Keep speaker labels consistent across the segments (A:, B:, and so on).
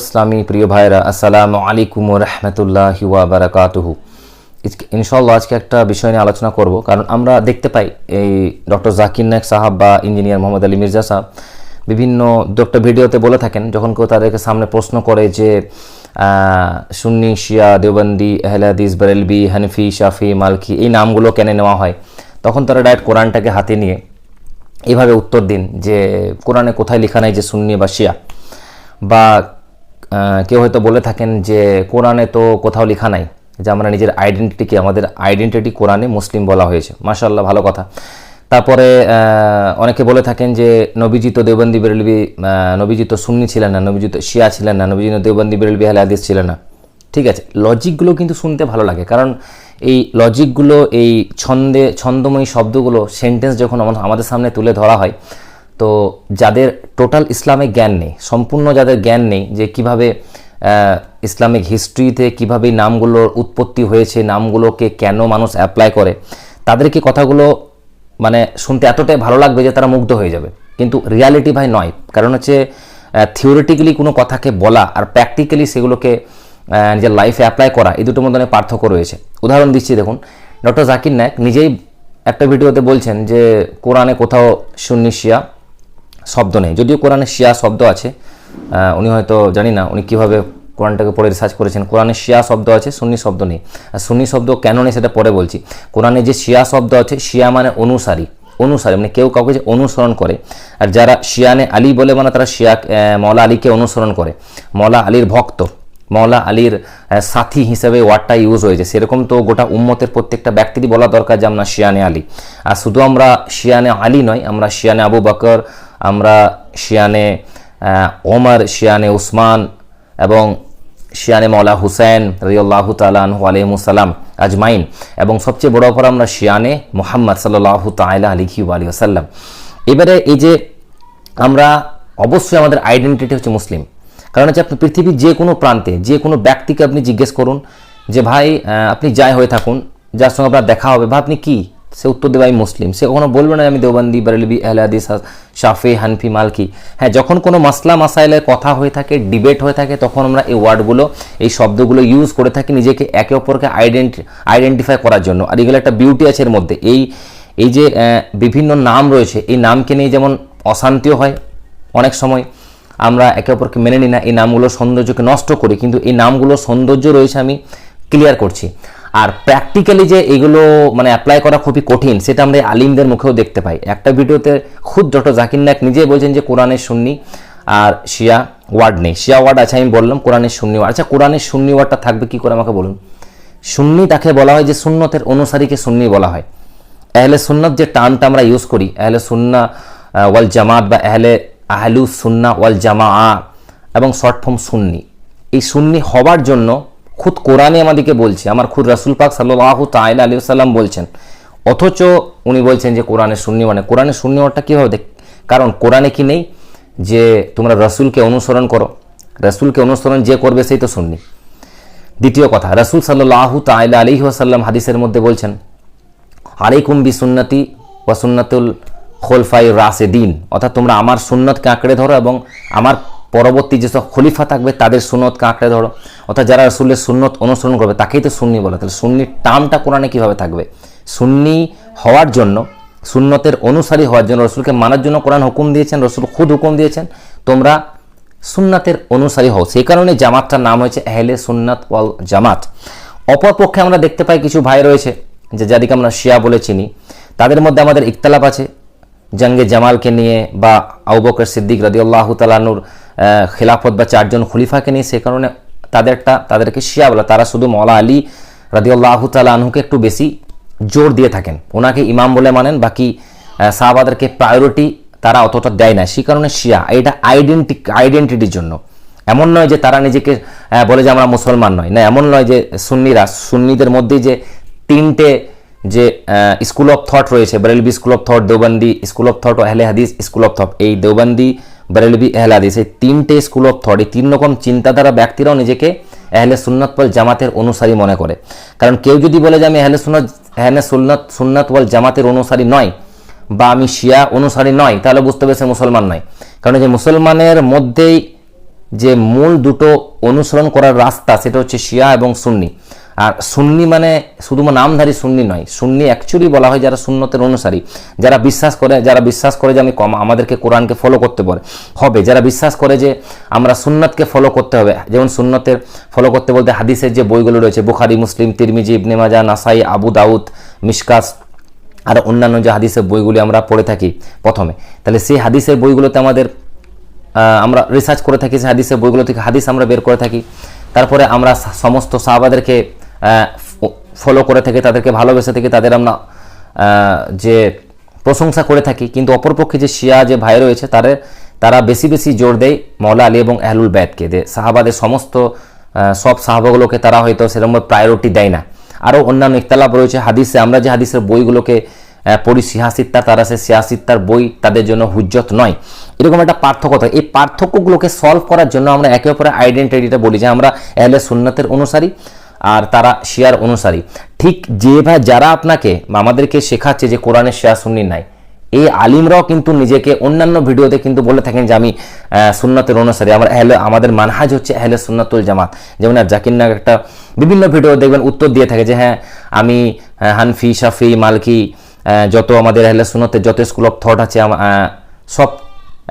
A: ইসলামী প্রিয় ভাইরা আসসালামু আলাইকুম রহমতুল্লাহ বারাকাতুহু। ইনশাল্লাহ আজকে একটা বিষয় নিয়ে আলোচনা করব, কারণ আমরা দেখতে পাই এই ডক্টর জাকির নায়ক সাহাব বা ইঞ্জিনিয়ার মোহাম্মদ আলী মির্জা সাহাব বিভিন্ন ডক্টর ভিডিওতে বলে থাকেন, যখন কেউ তাদেরকে সামনে প্রশ্ন করে যে সুন্নি, শিয়া, দেওবন্দি এহলাদিস বেরেলবি, হানফি, শাফি, মালকি এই নামগুলো কেন নেওয়া হয়? তখন তারা ডাইরেক্ট কোরআনটাকে হাতে নিয়ে এইভাবে উত্তর দিন যে, কোরআনে কোথায় লেখা নাই যে সুন্নি বা শিয়া বা কেউ হয়তো বলে থাকেন যে কোরআনে তো কোথাও লেখা নাই, যে আমরা নিজের আইডেন্টিটিকে আমাদের আইডেন্টিটি কোরআনে মুসলিম বলা হয়েছে। মাশাল্লাহ ভালো কথা। তারপরে অনেকে বলে থাকেন যে নবীজি তো দেওবন্দি বেরলবি নবীজি তো সুন্নি ছিলেন না, নবীজি তো শিয়া ছিলেন না, নবীজি তো দেওবন্দি বেরলবি আহলে হাদিস ছিলেন না। ঠিক আছে লজিকগুলো কিন্তু শুনতে ভালো লাগে, কারণ এই লজিকগুলো এই ছন্দে, ছন্দময়ী শব্দগুলো সেন্টেন্স যখন আমাদের সামনে তুলে ধরা হয় তো যাদের টোটাল ইসলামে জ্ঞান নেই, সম্পূর্ণ যাদের জ্ঞান নেই যে কীভাবে ইসলামিক হিস্ট্রিতে কীভাবে নামগুলোর উৎপত্তি হয়েছে, নামগুলোকে কেন মানুষ অ্যাপ্লাই করে, তাদেরকে কথাগুলো মানে শুনতে এতটাই ভালো লাগবে যে তারা মুগ্ধ হয়ে যাবে। কিন্তু রিয়ালিটি ভাই নয়, কারণ হচ্ছে থিওরিটিক্যালি কোনো কথাকে বলা আর প্র্যাকটিক্যালি সেগুলোকে নিজের লাইফে অ্যাপ্লাই করা, এই দুটোর মধ্যে পার্থক্য রয়েছে। উদাহরণ দিচ্ছি, দেখুন ডক্টর জাকির নায়ক নিজেই একটা ভিডিওতে বলছেন যে, কোরআনে কোথাও সুন্নি শিয়া শব্দ নেই। যদিও কোরআনে শিয়া শব্দ আছে উনি হয়তো জানি না উনি কীভাবে কোরআনটাকে পড়ে রিসার্চ করেছেন। কোরআনে শিয়া শব্দ আছে, সুন্নি শব্দ নেই। আর সুন্নি শব্দ কেন নেই সেটা পরে বলছি। কোরআনে যে শিয়া শব্দ আছে, শিয়া মানে অনুসারী। অনুসারী মানে কেউ কাউকে যে অনুসরণ করে। আর যারা শিয়ানে আলী বলে মানে তারা শিয়া মৌলা আলীকে অনুসরণ করে। মৌলা আলীর ভক্ত মৌলা আলীর সাথী হিসেবে ওয়ার্ডটা ইউজ হয়েছে। সেরকম তো গোটা উম্মতের প্রত্যেকটা ব্যক্তিরই বলা দরকার যে আমরা শিয়ানে আলী। আর শুধু আমরা শিয়ানে আলী নয়, আমরা শিয়ানে আবু বকর আমরা শিয়ানে ওমর, শিয়ানে উসমান এবং শিয়ানে মৌলা হুসেন রিয়াল্লাহ তালাহ আলহিমুসালাম আজমাইন। এবং সবচেয়ে বড় অপর আমরা শিয়ানে মোহাম্মদ সাল্লাহ তাইলা আলিহি আলী আসাল্লাম এবারে এই যে আমরা অবশ্যই আমাদের আইডেন্টিটি হচ্ছে মুসলিম। কারণ হচ্ছে আপনি পৃথিবীর যে কোনো প্রান্তে, যে কোনো ব্যক্তিকে আপনি জিজ্ঞেস করুন যে, ভাই আপনি যাই হয়ে থাকুন, যার সঙ্গে আপনার দেখা হবে, বা আপনি কি? সে উত্তর দেবে, আমি মুসলিম। সে কখনো বলবে না, আমি দেওবন্দি, বারেলবি আহলাদিস শাফি, হানফি, মালকি। হ্যাঁ যখন কোনো মাসলা, মাসাইলের কথা হয়ে থাকে, ডিবেট হয়ে থাকে, তখন আমরা এই ওয়ার্ডগুলো, এই শব্দগুলো ইউজ করে থাকি নিজেকে একে অপরকে আইডেন্টি আইডেন্টিফাই করার জন্য। আর এগুলো একটা বিউটি আছে এর মধ্যে। এই এই যে বিভিন্ন নাম রয়েছে, এই নামকে নিয়ে যেমন অশান্তিও হয় অনেক সময়, আমরা একে অপরকে মেনে নিই না, এই নামগুলোর সৌন্দর্যকে নষ্ট করি, কিন্তু এই নামগুলোর সৌন্দর্য রয়েছে আমি ক্লিয়ার করছি। আর প্র্যাকটিক্যালি যে এগুলো মানে অ্যাপ্লাই করা খুবই কঠিন, সেটা আমরা আলিমদের মুখেও দেখতে পাই। একটা ভিডিওতে খুদ ডক্টর জাকির নায়ক নিজেই বলছেন যে কোরআনের সুন্নি আর শিয়া ওয়ার্ড নেই। শিয়া ওয়ার্ড আছে, আমি বললাম কোরআনের সুন্নি ওয়ার্ড। আচ্ছা কোরআনের সুন্নি ওয়ার্ডটা থাকবে কী করে আমাকে বলুন? সুন্নি তাকে বলা হয় যে সুন্নতের অনুসারীকে সুন্নি বলা হয়। আহলে সুন্নত যে টার্মটা আমরা ইউজ করি, আহলে সুন্না ওয়াল জামাত বা আহলে আহলু সুন্না ওয়াল জামা আ এবং শর্ট ফর্ম সুন্নি। এই সুন্নি হবার জন্য খুদ কোরআনে আমাদেরকে বলছে আমার খুদ রাসুল পাক সাল্লাহ তাইলা আলী সাল্লাম বলছেন অথচ উনি বলছেন যে কোরআনের সুন্নি মানে কোরআনের সুন্নি হওয়াটা কীভাবে দেখ কারণ কোরআনে কি নেই যে তোমরা রসুলকে অনুসরণ করো রসুলকে অনুসরণ যে করবে সেই তো সুন্নি দ্বিতীয় কথা রসুল সাল্লাহ তাইলা আলী ওয়াসাল্লাম হাদিসের মধ্যে বলছেন আলাইকুম বি সুন্নতি ওয়া সুন্নাতুল খোলফাই রাসে দিন অর্থাৎ তোমরা আমার সুন্নতকে আঁকড়ে ধরো এবং আমার পরবর্তী যেসব খলিফা থাকবে, তাদের সুন্নতকে আঁকড়ে ধরো। অর্থাৎ যারা রসুলের সুন্নত অনুসরণ করবে, তাকেই তো সুন্নি বলে। তাহলে সুন্নির টার্মটা কোরআনে কীভাবে থাকবে? সুন্নি হওয়ার জন্য, সুন্নতের অনুসারী হওয়ার জন্য, রসুলকে মানার জন্য কোরআন হুকুম দিয়েছেন, রসুল খুদ হুকুম দিয়েছেন, তোমরা সুন্নাতের অনুসারী হও। সেই কারণে জামাতটার নাম হয়েছে আহলে সুন্নাত ওয়াল জামাত। অপরপক্ষে আমরা দেখতে পাই কিছু ভাই রয়েছে, যে যাদেরকে আমরা শিয়া বলে চিনি। তাদের মধ্যে আমাদের ইকতালাপ আছে। জঙ্গে জামালকে নিয়ে বা আউবকর সিদ্দিক রাদি রদিউল্লাহ তালানুর খেলাফত বা চারজন খলিফাকে নিয়ে সে কারণে তাদেরটা তাদেরকে শিয়া বলে। তারা শুধু মৌলা আলী রদিউল্লাহ তালাহুকে একটু বেশি জোর দিয়ে থাকেন। ওনাকে ইমাম বলে মানেন, বাকি সাহাবাদেরকে প্রায়োরিটি তারা অতটা দেয় না। সেই কারণে শিয়া। এটা আইডেন্টি আইডেন্টিটির জন্য। এমন নয় যে তারা নিজেকে বলে যে আমরা মুসলমান নয় না, এমন নয় যে সুন্নিরা। সুন্নিদের মধ্যে যে তিনটে যে স্কুল অফ থট রয়েছে। Barelvi school of thought Deobandi school of thought O Ahle Hadith school of thought এই দেওবন্দি বেরেলবি আহলে হাদিস এই তিনটে স্কুল অফ থট এই তিন রকম চিন্তাধারা ব্যক্তিরাও নিজেকে আহলে সুন্নত ওয়াল জামাতের অনুসারী মনে করে। কারণ কেউ যদি বলে যে আমি আহলে সুন্নত আহলে সুন্নত সুন্নত ওয়াল জামাতের অনুসারী নয় বা আমি শিয়া অনুসারী নয়, তাহলে বুঝতে পেরেছে মুসলমান নয়। কারণ যে মুসলমানের মধ্যেই যে মূল দুটো অনুসরণ করার রাস্তা, সেটা হচ্ছে শিয়া এবং সুন্নি। আর সুন্নি মানে শুধুমাত্র নামধারী সুন্নি নয়, সুন্নি অ্যাকচুয়ালি বলা হয় যারা সুন্নতের অনুসারী, যারা বিশ্বাস করে, যারা বিশ্বাস করে যে আমি কম, আমাদেরকে কোরআনকে ফলো করতে পারে। হবে, যারা বিশ্বাস করে যে আমরা সুন্নতকে ফলো করতে হবে, যেমন সুন্নতের ফলো করতে বলতে হাদিসের যে বইগুলো রয়েছে, বুখারি, মুসলিম, তিরমিজি, ইবনে মাজা, নাসাই, আবু দাউদ মিসকাস আর অন্যান্য যে হাদিসের বইগুলি আমরা পড়ে থাকি প্রথমে। তাহলে সেই হাদিসের বইগুলোতে আমাদের আমরা রিসার্চ করে থাকি, সেই হাদিসের বইগুলো থেকে হাদিস আমরা বের করে থাকি। তারপরে আমরা সমস্ত সাহাবাদেরকে ফলো করে থাকি, তাদেরকে ভালোবেসে থাকি, তাদের আমরা যে প্রশংসা করে থাকি, কিন্তু অপরপক্ষে যে শিয়া যে ভাই রয়েছে তাদের তারা বেশি বেশি জোর দেয় মৌলা আলী এবং আহলুল ব্যাদকে দে সাহাবাদের সমস্ত সব সাহাবাগুলোকে তারা হয়তো সেরকম প্রায়োরিটি দেয় না। আরও অন্যান্য ইকতালাপ রয়েছে, হাদিসে, আমরা যে হাদিসের বইগুলোকে পড়ি সিহাসিত্তা তারা সে সিয়াসিত্তার বই তাদের জন্য হুজ্জত নয়। এরকম একটা পার্থক্য থাকে। এই পার্থক্যগুলোকে সলভ করার জন্য আমরা একে অপরের আইডেন্টিটিটা বলি। যে আমরা এহলে সুন্নতের অনুসারী আর তারা শিয়ার অনুসারী। ঠিক যেভাবে যারা আপনাকে, আমাদেরকে শেখাচ্ছে যে কোরআনের শিয়া সুন্নি নাই, এই আলিমরাও কিন্তু নিজেকে অন্যান্য ভিডিওতে কিন্তু বলে থাকেন যে আমি সুন্নতের অনুসারী। আমার এহলে আমাদের মানহাজ হচ্ছে এহলে সুন্নতুল জামাত। যেমন আর জাকির নাগ একটা বিভিন্ন ভিডিও দেখবেন, উত্তর দিয়ে থাকে যে হ্যাঁ আমি হানফি, শাফি, মালকি যত আমাদের এহলে সুন্নতের যত স্কুল অফ থট আছে সব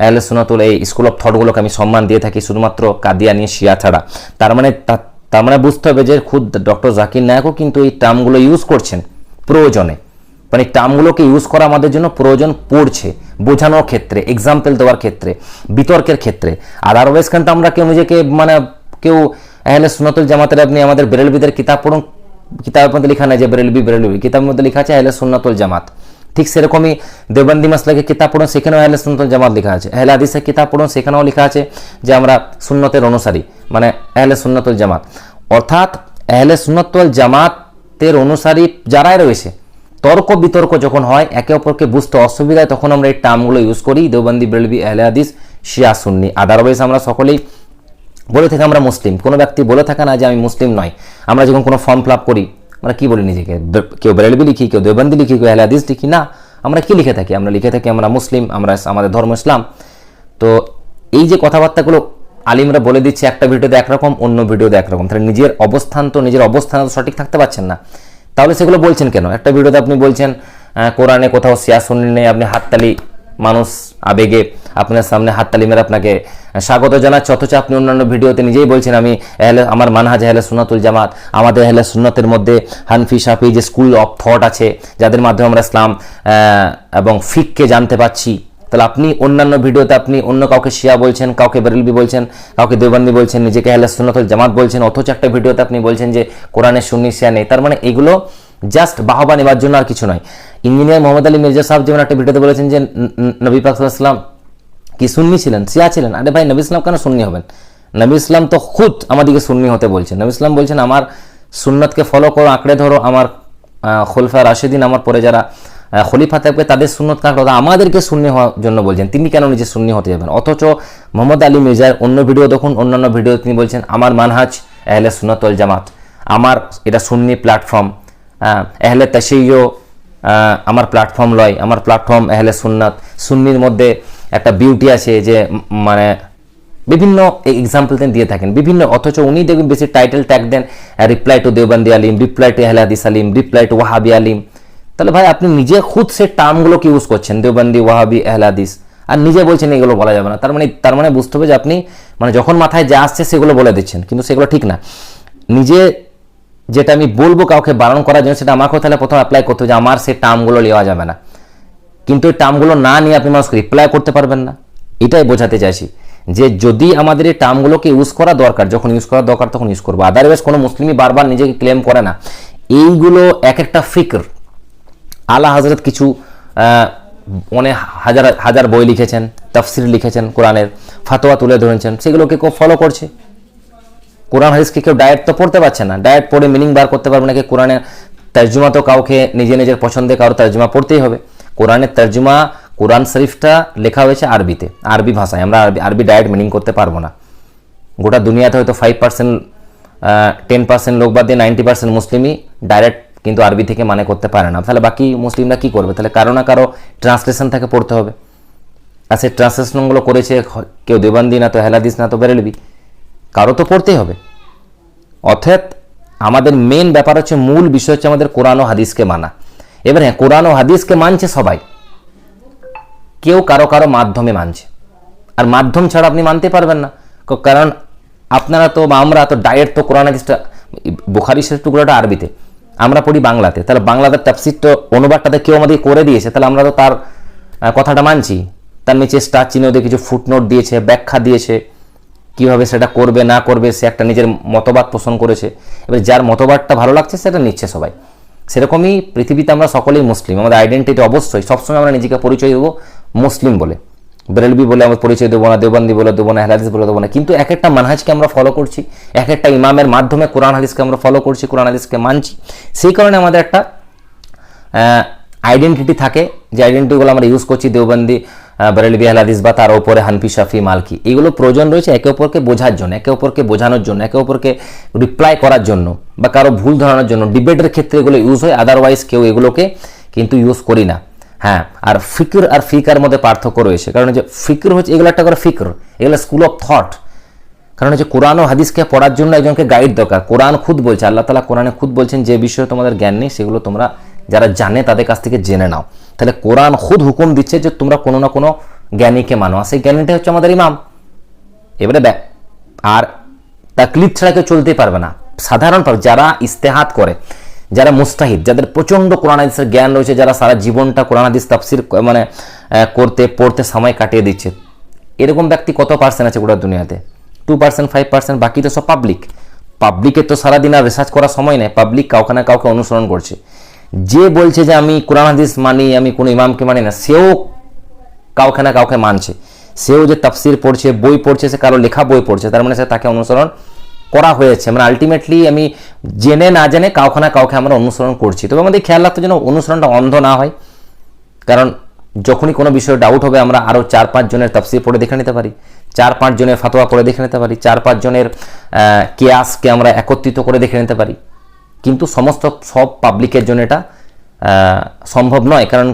A: আহলে সুনাতুল এই স্কুল অফ থটগুলোকে আমি সম্মান দিয়ে থাকি, শুধুমাত্র কাদিয়া নিয়ে শিয়া ছাড়া। তার মানে তার মানে বুঝতে হবে যে খুদ ডক্টর জাকির নায়কও কিন্তু এই টার্মগুলো ইউজ করছেন প্রয়োজনে। মানে টার্মগুলোকে ইউজ করা আমাদের জন্য প্রয়োজন পড়ছে বোঝানোর ক্ষেত্রে এক্সাম্পল দেওয়ার ক্ষেত্রে, বিতর্কের ক্ষেত্রে। আর আদারওয়াইজ কিন্তু আমরা কেউ নিজেকে মানে কেউ এহলে সুনতুল জামাতের আপনি আমাদের বেরেলবিদের কিতাব পড়ুন, কিতাবের মধ্যে লেখা নাই যে বেরেলবি বেরেলবি, কিতাবের মধ্যে লেখা আছে এহলে সুন্নাতুল জামাত। ঠিক সেরকমই দেবন্দি মাসলাকে কিতাব পড়ুন, সেখানেও আহলে সুন্নতুল জামাত লেখা আছে। আহলে হাদিসের কিতাব পড়ুন, সেখানেও লেখা আছে যে আমরা সুন্নতের অনুসারী মানে আহলে সুন্নতুল জামাত। অর্থাৎ আহলে সুন্নতুল জামাতের অনুসারী যারাই রয়েছে, তর্ক বিতর্ক যখন হয়, একে অপরকে বুঝতে অসুবিধা হয়, তখন আমরা এই টার্মগুলো ইউজ করি দেওবন্দি বেলবি, আহলে হাদিস, শিয়া, সুন্নি। আদারওয়াইজ আমরা সকলেই বলে থেকে আমরা মুসলিম। কোনো ব্যক্তি বলে থাকে না যে আমি মুসলিম নয়। আমরা যখন কোনো ফর্ম ফিল করি আমরা কি বলি নিজেকে? কেউ বেরেলবি লিখি, কেউ দেবন্দি লিখি, কেউ হাদিস লিখি। না, আমরা কি লিখে থাকি? আমরা লিখে থাকি আমরা মুসলিম, আমরা আমাদের ধর্ম ইসলাম। তো এই যে কথাবার্তাগুলো আলিমরা বলে দিচ্ছে, একটা ভিডিওতে একরকম, অন্য ভিডিওতে একরকম। তাহলে নিজের অবস্থান তো, নিজের অবস্থান তো সঠিক থাকতে পারছেন না। তাহলে সেগুলো বলছেন কেন? একটা ভিডিওতে আপনি বলছেন কোরআনে কোথাও সিয়া শুনলি নেই, আপনি হাততালি মানুষ আবেগে আপনার সামনে হাততালি মেরে আপনাকে স্বাগত জানাচ্ছে। অথচ আপনি অন্যান্য ভিডিওতে নিজেই বলছেন, আমি এহলে আমার মানহাজ এহলে সুন্নাতুল জামাত, আমাদের এহলে সুন্নতের মধ্যে হানফি সাফি যে স্কুল অফ থট আছে, যাদের মাধ্যমে আমরা ইসলাম এবং ফিককে জানতে পাচ্ছি তাহলে আপনি অন্যান্য ভিডিওতে আপনি অন্য কাউকে শিয়া বলছেন, কাউকে বেরেলবি বলছেন, কাউকে দেওবান্দি বলছেন, নিজেকে আহলে সুন্নতুল জামাত বলছেন, অথচ একটা ভিডিওতে আপনি বলছেন যে কোরআনের সুন্নি শিয়া নেই। তার মানে এগুলো জাস্ট বাহবা নেবার জন্য আর কিছু নয়। ইঞ্জিনিয়ার মোহাম্মদ আলী মির্জা সাহেব যেমন একটা ভিডিওতে বলেছেন যে নবী পাক কি সুন্নি ছিলেন? সিয়া ছিলেন আরে ভাই, নবী ইসলাম কেন সুন্নি হবেন? নবী ইসলাম তো খুদ আমাদেরকে সুন্নি হতে বলছেন। নবী ইসলাম বলছেন, আমার সুন্নতকে ফলো করো, আঁকড়ে ধরো, আমার খোলফা রাশেদিন আমার পরে যারা খলিফা থাকবে, তাদের সুন্নত ধরো আমাদেরকে সুন্নি হওয়ার জন্য বলছেন। তিনি কেন নিজে সুন্নি হতে যাবেন? অথচ মোহাম্মদ আলী মির্জার অন্য ভিডিও দেখুন, অন্যান্য ভিডিও তিনি বলছেন, আমার মানহাজ এহলে সুন্নতল জামাত, আমার, এটা সুন্নি প্ল্যাটফর্ম এহলে আহ, আমার প্ল্যাটফর্ম লয় আমার প্ল্যাটফর্ম এহলে সুন্নাত। সুন্নির মধ্যে একটা বিউটি আছে যে মানে বিভিন্ন এক্সাম্পল দেন দিয়ে থাকেন। বিভিন্ন অথচ উনি দেখবেন বেশি টাইটেল ট্যাগ দেন রিপ্লাই টু দেওবন্দি আলিম রিপ্লাই টু এহলে হাদিস আলিম রিপ্লাই টু ওয়াহাবি আলিম। তাহলে ভাই আপনি নিজে খুদ সে টার্মগুলোকে ইউজ করছেন দেওবন্দি ওয়াহাবি এহলে হাদিস। আর নিজে বলছেন এগুলো বলা যাবে না। তার মানে তার মানে বুঝতে হবে যে আপনি মানে যখন মাথায় যা আসছে সেগুলো বলে দিচ্ছেন কিন্তু সেগুলো ঠিক না। নিজে যেটা আমি বলব কাউকে বারণ করার জন্য, সেটা আমাকেও তাহলে প্রথম অ্যাপ্লাই করতে হবে যে আমার সেই টার্মগুলো নেওয়া যাবে না। কিন্তু এই টার্মগুলো না নিয়ে আপনি মানুষকে রিপ্লাই করতে পারবেন না। এটাই বোঝাতে চাইছি যে যদি আমাদের এই টার্মগুলোকে ইউজ করা দরকার, যখন ইউজ করা দরকার তখন ইউজ করব। আদারওয়াইজ কোনো মুসলিমই বারবার নিজেকে ক্লেম করে না। এইগুলো এক একটা ফিকর। আলা হজরত কিছু অনেক হাজার হাজার বই লিখেছেন, তাফসির লিখেছেন কোরআনের, ফাতোয়া তুলে ধরেছেন, সেগুলোকে কেউ ফলো করছে। কোরআন হাদিসকে কেউ ডায়েট তো পড়তে পারছে না। ডায়েট পড়ে মিনিং বার করতে পারবে না কি কোরআনের তর্জমা তো কাউকে নিজে নিজের পছন্দে কারও তর্জমা পড়তেই হবে। কোরআনের তর্জমা, কোরআন শরীফটা লেখা হয়েছে আরবিতে, আরবি ভাষায়। আমরা আরবি আরবি ডায়েট মিনিং করতে পারব না। গোটা দুনিয়াতে হয়তো ফাইভ পার্সেন্ট টেন পার্সেন্ট লোক বাদ দিয়ে নাইনটি পার্সেন্ট মুসলিমই ডাইরেক্ট কিন্তু আরবি থেকে মানে করতে পারে না। তাহলে বাকি মুসলিমরা কি করবে? তাহলে কারও না কারও ট্রান্সলেশন থেকে পড়তে হবে। আর সেই ট্রান্সলেশনগুলো করেছে কেউ দেবান্দি না, তো হেলাদিস না, তো বেরেলবি। কারও তো পড়তেই হবে। অর্থাৎ আমাদের মেন ব্যাপার হচ্ছে মূল বিষয় হচ্ছে আমাদের কোরআন ও হাদিসকে মানা। এবার হ্যাঁ কোরআন ও হাদিসকে মানছে সবাই। কেউ কারও কারও মাধ্যমে মানছে। আর মাধ্যম ছাড়া আপনি মানতে পারবেন না। কারণ আপনারা তো বা আমরা তো ডায়েট তো কোরআন হাদিসটা বুখারি শেষ টুকরোটা আরবিতে। আমরা পড়ি বাংলাতে। তাহলে বাংলাদের তাফসির তো অনুবাদটাতে কেউ আমাদের করে দিয়েছে। তাহলে আমরা তো তার কথাটা মানছি। তার নিচে স্টার চিহ্ন দিয়ে কিছু ফুটনোট দিয়েছে, ব্যাখ্যা দিয়েছে। কীভাবে সেটা করবে, না করবে, সে একটা নিজের মতবাদ পোষণ করেছে। এবার যার মতবাদটা ভালো লাগছে, সেটা নিচ্ছে সবাই। সেরকমই পৃথিবীতে আমরা সকলেই মুসলিম। আমাদের আইডেন্টিটি অবশ্যই, সবসময় আমরা নিজেকে পরিচয় দেবো মুসলিম বলে। বেরেলবি বলে আমরা পরিচয় দেবো না দেবন্দি বলে দেবো না হেলাদিস বলে দেবো না। কিন্তু এক একটা মানহাজকে আমরা ফলো করছি, এক একটা ইমামের মাধ্যমে কোরআন হাদিসকে আমরা ফলো করছি, কোরআন হাদিসকে মানছি। সেই কারণে আমাদের একটা আইডেন্টিটি থাকে। যে আইডেন্টিটিগুলো আমরা ইউজ করছি, দেওবন্দি বেরেলবি হাদিস বা তার ওপরে হানফি, শাফি, মালকি। এগুলো প্রয়োজন রয়েছে একে অপরকে বোঝার জন্য, একে অপরকে বোঝানোর জন্য, একে অপরকে রিপ্লাই করার জন্য বা কারও ভুল ধরানোর জন্য। ডিবেটের ক্ষেত্রে এগুলো ইউজ হয় আদারওয়াইজ কেউ এগুলোকে কিন্তু ইউজ করি না। হ্যাঁ আর ফিকর আর ফিকার মধ্যে পার্থক্য রয়েছে। কারণ যে ফিকর হচ্ছে, এগুলো একটা করে ফিকর, এগুলো স্কুল অফ থট কারণ হচ্ছে কোরআন ও হাদিসকে পড়ার জন্য একজনকে গাইড দরকার। কোরআন খুদ বলছে, আল্লাহ তালা কোরআনে খুদ বলছেন, যে বিষয়ে তোমাদের জ্ঞান নেই, সেগুলো তোমরা যারা জানে তাদের কাছ থেকে জেনে নাও। তাহলে কোরআন খুদ হুকুম দিচ্ছে যে তোমরা কোনো না কোনো জ্ঞানীকে মানো। আর সেই জ্ঞানীটা হচ্ছে আমাদের ইমাম। এবারে দেখ, আর তাকলিফ ছাড়া কেউ চলতেই পারবে না। সাধারণ যারা ইস্তেহাত করে, যারা মুস্তাহিদ, যাদের প্রচণ্ড কোরআন হাদিসের জ্ঞান রয়েছে, যারা সারা জীবনটা কোরআন হাদিস তাফসির মানে করতে, পড়তে সময় কাটিয়ে দিচ্ছে। এরকম ব্যক্তি কত পার্সেন্ট আছে গোটা দুনিয়াতে? টু পার্সেন্ট ফাইভ পার্সেন্ট বাকি তো সব পাবলিক পাবলিকের তো সারাদিন আর রিসার্চ করার সময় নেই। পাবলিক কাউকে না কাউকে অনুসরণ করছে। যে বলছে যে আমি কোরআন হাদিস মানি, আমি কোনো ইমামকে মানি না, সেও কাউকে না কাউকে মানছে। সেও যে তাফসির পড়ছে, বই পড়ছে, সে কারও লেখা বই পড়ছে, তার মানে সে তাকে অনুসরণ করা হয়েছে। মানে আলটিমেটলি আমি জেনে না জেনে কাউকে না কাউকে আমরা অনুসরণ করছি। তবে আমাদের খেয়াল রাখতে যেন অনুসরণটা অন্ধ না হয়। কারণ যখনই কোনো বিষয়ে ডাউট হবে, আমরা আরও চার পাঁচ জনের তাফসির পড়ে দেখে নিতে পারি। চার পাঁচ জনের ফাতোয়া পড়ে দেখে নিতে পারি। চার পাঁচ জনের কেয়াসকে আমরা একত্রিত করে দেখে নিতে পারি। কিন্তু সমস্ত সব পাবলিকের জন্য এটা সম্ভব নয়। কারণ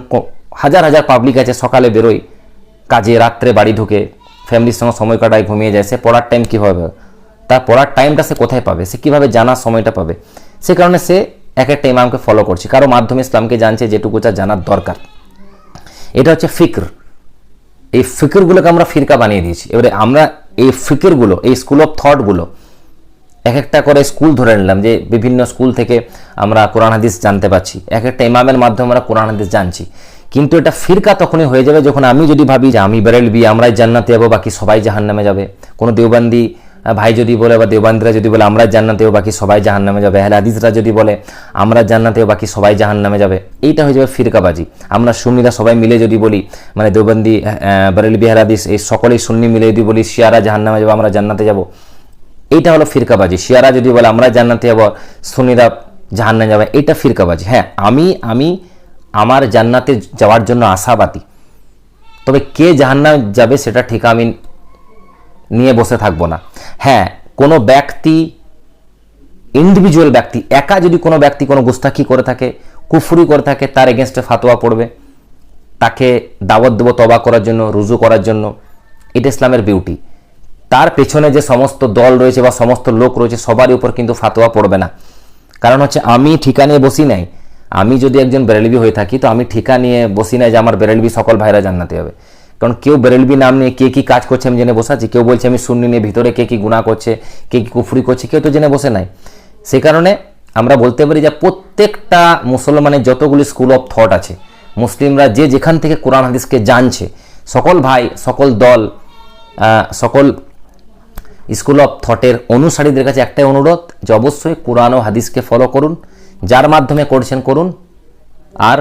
A: হাজার হাজার পাবলিক আছে, সকালে বেরোয়, কাজে রাত্রে বাড়ি ঢুকে ফ্যামিলির সঙ্গে সময় কাটায়, ঘুমিয়ে যায়, সে পড়ার টাইম কীভাবে তার পড়ার টাইমটা সে কোথায় পাবে? সে কীভাবে জানার সময়টা পাবে? সে কারণে সে এক একটা ইমামকে ফলো করছে। কারও মাধ্যমে ইসলামকে জানছে, যেটুকু যা জানার দরকার। এটা হচ্ছে ফিক্র। এই ফিকিরগুলোকে আমরা ফিরকা বানিয়ে দিয়েছি। এবারে আমরা এই ফিকিরগুলো, এই স্কুল অফ থটগুলো এক একটা করে স্কুল ধরে নিলাম যে বিভিন্ন স্কুল থেকে আমরা কোরআন হাদিস জানতে পারছি। এক একটা ইমামের মাধ্যমে আমরা কোরআন হাদিস জানছি। কিন্তু এটা ফিরকা তখনই হয়ে যাবে যখন আমি যদি ভাবি যে আমি বেরেলবি আমরাই জান্নাতে যাব, বাকি সবাই জাহান নামে যাবে। কোনো দেওবান্দি ভাই যদি বলে বা দেওবান্দিরা যদি বলে আমরা জান্নাতে যাব, বাকি সবাই জাহান নামে যাবে। হ্যাঁ হাদিসরা যদি বলে, আমরা জান্নাতে যাব, বাকি সবাই জাহান নামে যাবে। এইটা হয়ে যাবে ফিরকাবাজি। আমরা সুন্নিরা সবাই মিলে যদি বলি মানে দেওবন্দি বেরেলবি হাদিস, এই সকলেই সুন্নি মিলে যদি বলি, শিয়ারা জাহান নামে যাব, আমরা জান্নাতে যাব। এইটা হলো ফিরকাবাজি। শিয়ারা যদি বলে, আমরা জান্নাতে যাব সুনিরা জাহান্নামে যাবে, এটা ফিরকাবাজি। হ্যাঁ আমি আমি আমার জান্নাতে যাওয়ার জন্য আশাবাদী। তবে কে জাহান্নামে যাবে সেটা ঠিক আমি নিয়ে বসে থাকব না। হ্যাঁ কোনো ব্যক্তি ইন্ডিভিজুয়াল ব্যক্তি, একা যদি কোনো ব্যক্তি কোনো গুস্তাখি করে থাকে, কুফরি করে থাকে, তার এগেনস্টে ফাতোয়া পড়বে। তাকে দাওয়াত দেবো তবা করার জন্য, রুজু করার জন্য। এটা ইসলামের বিউটি তার পেছনে যে সমস্ত দল রয়েছে বা সমস্ত লোক রয়েছে, সবারই উপর কিন্তু ফাতোয়া পড়বে না। কারণ হচ্ছে আমি ঠিকা নিয়ে বসি নাই। আমি যদি একজন বেরেলবি হয়ে থাকি, তো আমি ঠিকা নিয়ে বসি নাই যে আমার বেরেলবি সকল ভাইরা জান্নাতে হবে। কারণ কেউ বেরেলবি নাম নিয়ে কে কী কাজ করছে আমি জেনে বসে আছি। কেউ বলছে আমি শূন্য নিয়ে ভিতরে কে কী গুণা করছে, কে কী কুফরি করছে, কেউ তো জেনে বসে নাই। সে কারণে আমরা বলতে পারি যে প্রত্যেকটা মুসলমানের যতগুলি স্কুল অফ থট আছে, মুসলিমরা যে যেখান থেকে কোরআন হাদিসকে জানছে, সকল ভাই, সকল দল সকল স্কুল অফ থটের অনুসারীদের কাছে একটাই অনুরোধ যে অবশ্যই কোরআন ও হাদিসকে ফলো করুন, যার মাধ্যমে করছেন করুন, আর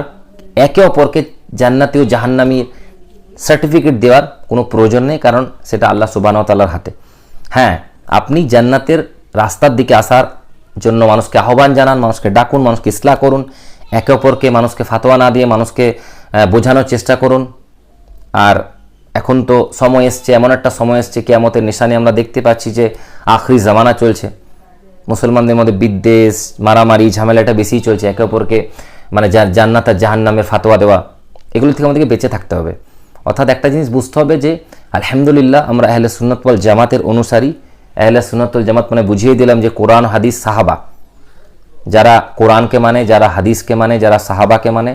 A: একে অপরকে জান্নাতি ও জাহান্নামীর সার্টিফিকেট দেওয়ার কোনো প্রয়োজন নেই, কারণ সেটা আল্লাহ সুবাহ তাল্লার হাতে। হ্যাঁ আপনি জান্নাতের রাস্তার দিকে আসার জন্য মানুষকে আহ্বান জানান, মানুষকে ডাকুন, মানুষকে ইসলাহ করুন, একে অপরকে মানুষকে ফাতোয়া না দিয়ে মানুষকে বোঝানোর চেষ্টা করুন, আর এখন তো সময় এসছে, এমন একটা সময় এসছে, কেয়ামতের নিশানি আমরা দেখতে পাচ্ছি যে আখরি জামানা চলছে। মুসলমানদের মধ্যে বিদ্বেষ, মারামারি, ঝামেলাটা বেশিই চলছে, একে অপরকে মানে জান্নাত আর জাহান্নামের ফাতোয়া দেওয়া, এগুলো থেকে আমাদেরকে বেঁচে থাকতে হবে। অর্থাৎ একটা জিনিস বুঝতে হবে যে, আলহামদুলিল্লাহ, আমরা আহলে সুন্নত জামাতের অনুসারী। আহলে সুন্নাতুল জামাত মানে বুঝিয়ে দিলাম যে কোরআন, হাদিস, সাহাবা। যারা কোরআনকে মানে যারা হাদিসকে মানে যারা সাহাবাকে মানে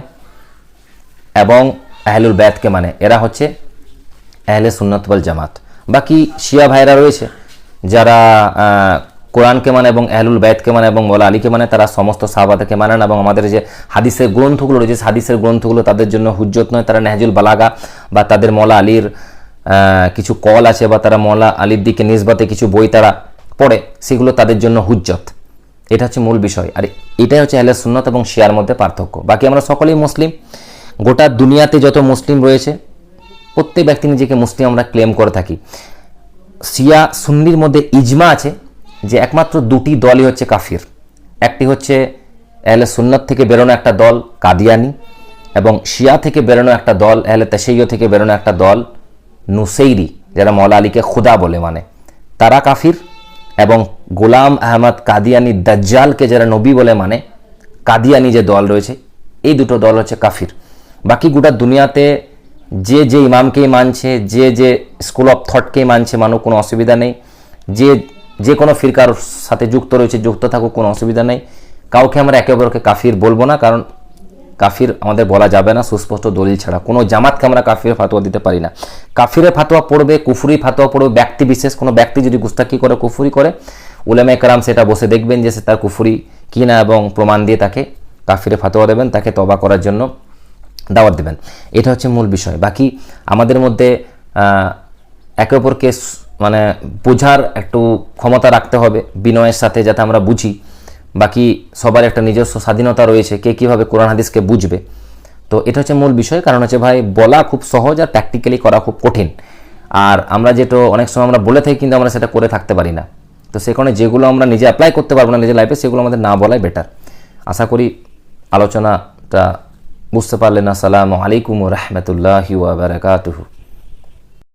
A: এবং আহলুল ব্যাতকে মানে এরা হচ্ছে আহলে সুন্নত ওয়াল জামাত। বাকি শিয়া ভাইরা রয়েছে, যারা কোরআনকে মানে এবং আহলুল ব্যাতকে মানে এবং মোলা আলীকে মানে তারা সমস্ত সাহাবাদাকে মানেন এবং আমাদের যে হাদিসের গ্রন্থগুলো রয়েছে হাদিসের গ্রন্থগুলো তাদের জন্য হুজ্জত নয়, তারা নেহাজুল বালাগা বা তাদের মোলা আলীর কিছু কল আছে বা তারা মোলা আলীর দিকে নিজবাতে কিছু বই তারা পড়ে, সেগুলো তাদের জন্য হুজ্জত। এটা হচ্ছে মূল বিষয়। আর এটাই হচ্ছে আহলে সুন্নত এবং শিয়ার মধ্যে পার্থক্য। বাকি আমরা সকলেই মুসলিম। গোটা দুনিয়াতে যত মুসলিম রয়েছে প্রত্যেক ব্যক্তি নিজেকে মুসলিম আমরা ক্লেম করে থাকি। শিয়া সুন্নির মধ্যে ইজমা আছে যে একমাত্র দুটি দলই হচ্ছে কাফির। একটি হচ্ছে এহলে সুন্নত থেকে বেরোনো একটা দল কাদিয়ানি এবং শিয়া থেকে বেরোনো একটা দল এহলে তেশৈয় থেকে বেরোনো একটা দল নুসেইরি, যারা মৌলা আলীকে খুদা বলে মানে। তারা কাফির এবং গোলাম আহমদ কাদিয়ানি দাজ্জালকে যারা নবী বলে মানে কাদিয়ানি যে দল রয়েছে, এই দুটো দল হচ্ছে কাফির। বাকি গোটা দুনিয়াতে যে যে ইমামকেই মানছে, যে যে স্কুল অফ থটকেই মানছে, মানুষ কোনো অসুবিধা নেই। যে যে কোনো ফিরকার সাথে যুক্ত রয়েছে, যুক্ত থাকুক, কোনো অসুবিধা নেই। কাউকে আমরা একে অপরকে কাফির বলব না, কারণ কাফির আমাদের বলা যাবে না, সুস্পষ্ট দলিল ছাড়া। কোনো জামাতকে আমরা কাফিরের ফাতোয়া দিতে পারি না। কাফিরের ফাতোয়া পড়বে কুফুরি ফাতোয়া পড়বে, ব্যক্তি বিশেষ, কোনো ব্যক্তি যদি গুস্তাকি করে, কুফুরি করে উলেমা একরাম সেটা বসে দেখবেন যে সে তার কুফুরি কিনা এবং প্রমাণ দিয়ে তাকে কাফিরে ফাতোয়া দেবেন, তাকে তবা করার জন্য। দাওয়াত দেবেন। এটা হচ্ছে মূল বিষয়। বাকি আমাদের মধ্যে একে অপরকে মানে বোঝার একটু ক্ষমতা রাখতে হবে, বিনয়ের সাথে যাতে আমরা বুঝি। বাকি সবার একটা নিজস্ব স্বাধীনতা রয়েছে, কে কীভাবে কোরআন হাদিসকে বুঝবে। তো এটা হচ্ছে মূল বিষয়। কারণ হচ্ছে ভাই, বলা খুব সহজ আর প্র্যাকটিক্যালি করা খুব কঠিন। আর আমরা যেটা অনেক সময় আমরা বলে থাকি, কিন্তু আমরা সেটা করে থাকতে পারি না। তো সে কারণে যেগুলো আমরা নিজে অ্যাপ্লাই করতে পারব না, নিজের লাইফে সেগুলো আমাদের না বলাই বেটার আশা করি আলোচনাটা বুঝতে পারলেন আসসালামু আলাইকুম রহমতুল্লাহি ওয়া বারাকাতুহু